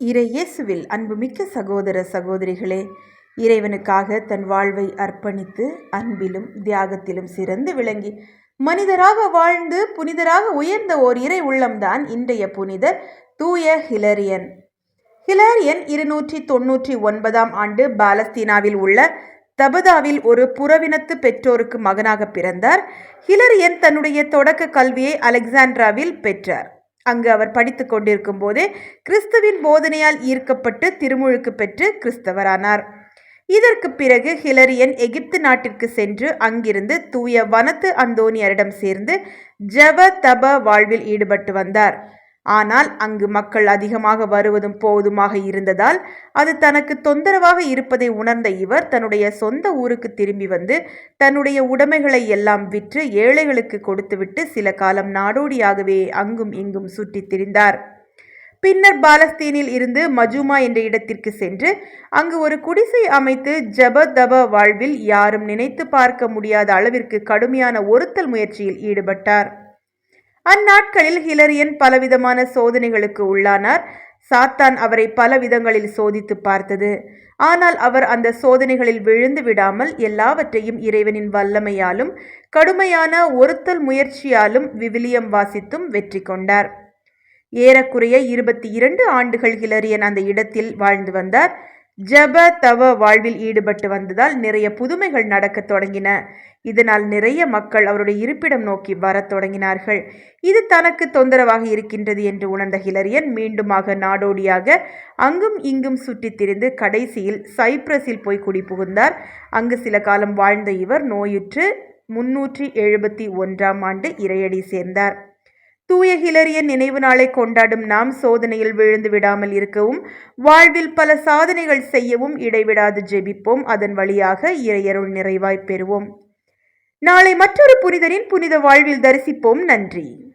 இறை இயேசுவில் அன்புமிக்க சகோதர சகோதரிகளே இறைவனுக்காக தன் வாழ்வை அர்ப்பணித்து அன்பிலும் தியாகத்திலும் சிறந்து விளங்கி மனிதராக வாழ்ந்து புனிதராக உயர்ந்த ஓர் இறை உள்ளம்தான் இன்றைய புனிதர் தூய ஹிலரியன். ஹிலாரியன் இருநூற்றி தொன்னூற்றி ஒன்பதாம் ஆண்டு பாலஸ்தீனாவில் உள்ள தபதாவில் ஒரு புறவினத்து பெற்றோருக்கு மகனாக பிறந்தார். ஹிலரியன் தன்னுடைய தொடக்க கல்வியை அலெக்சாண்ட்ராவில் பெற்றார். அங்கு அவர் படித்து கொண்டிருக்கும் போதே கிறிஸ்துவின் போதனையால் ஈர்க்கப்பட்டு திருமுழுக்கு பெற்று கிறிஸ்தவரானார். இதற்கு பிறகு ஹிலரியன் எகிப்து நாட்டிற்கு சென்று அங்கிருந்து தூய வனத்து அந்தோனியரிடம் சேர்ந்து ஜப தப வாழ்வில் ஈடுபட்டு வந்தார். ஆனால் அங்கு மக்கள் அதிகமாக வருவதும் போவதுமாக இருந்ததால் அது தனக்கு தொந்தரவாக இருப்பதை உணர்ந்த இவர் தன்னுடைய சொந்த ஊருக்கு திரும்பி வந்து தன்னுடைய உடைமைகளை எல்லாம் விற்று ஏழைகளுக்கு கொடுத்துவிட்டு சில காலம் நாடோடியாகவே அங்கும் இங்கும் சுற்றித் திரிந்தார். பின்னர் பாலஸ்தீனில் இருந்து மஜூமா என்ற இடத்திற்கு சென்று அங்கு ஒரு குடிசை அமைத்து ஜப தப வாழ்வில் யாரும் நினைத்து பார்க்க முடியாத அளவிற்கு கடுமையான ஒருத்தல் முயற்சியில் ஈடுபட்டார். அந்நாட்களில் ஹிலரியன் பலவிதமான சோதனைகளுக்கு உள்ளானார். சாத்தான் அவரை பல விதங்களில் சோதித்து பார்த்தது. ஆனால் அவர் அந்த சோதனைகளில் விழுந்து விடாமல் எல்லாவற்றையும் இறைவனின் வல்லமையாலும் கடுமையான ஒருத்தல் முயற்சியாலும் விவிலியம் வாசித்தும் வெற்றி கொண்டார். ஏறக்குறைய இருபத்தி இரண்டு ஆண்டுகள் ஹிலரியன் அந்த இடத்தில் வாழ்ந்து வந்தார். ஜப தவ வாழ்வில் ஈடுபட்டு வந்ததால் நிறைய புதுமைகள் நடக்கத் தொடங்கின. இதனால் நிறைய மக்கள் அவருடைய இருப்பிடம் நோக்கி வரத் தொடங்கினார்கள். இது தனக்கு தொந்தரவாக இருக்கின்றது என்று உணர்ந்த ஹிலரியன் மீண்டுமாக நாடோடியாக அங்கும் இங்கும் சுற்றித் திரிந்து கடைசியில் சைப்ரஸில் போய் குடி புகுந்தார் அங்கு சில காலம் வாழ்ந்த இவர் நோயுற்று முன்னூற்றி எழுபத்தி ஒன்றாம் ஆண்டு இறையடி சேர்ந்தார். தூய ஹிலரியன் நினைவு நாளை கொண்டாடும் நாம் சோதனையில் விழுந்து விடாமல் இருக்கவும் வாழ்வில் பல சாதனைகள் செய்யவும் இடைவிடாது ஜெபிப்போம். அதன் வழியாக இறையருள் நிறைவாய் பெறுவோம். நாளை மற்றொரு புனிதரின் புனித வாழ்வில் தரிசிப்போம். நன்றி.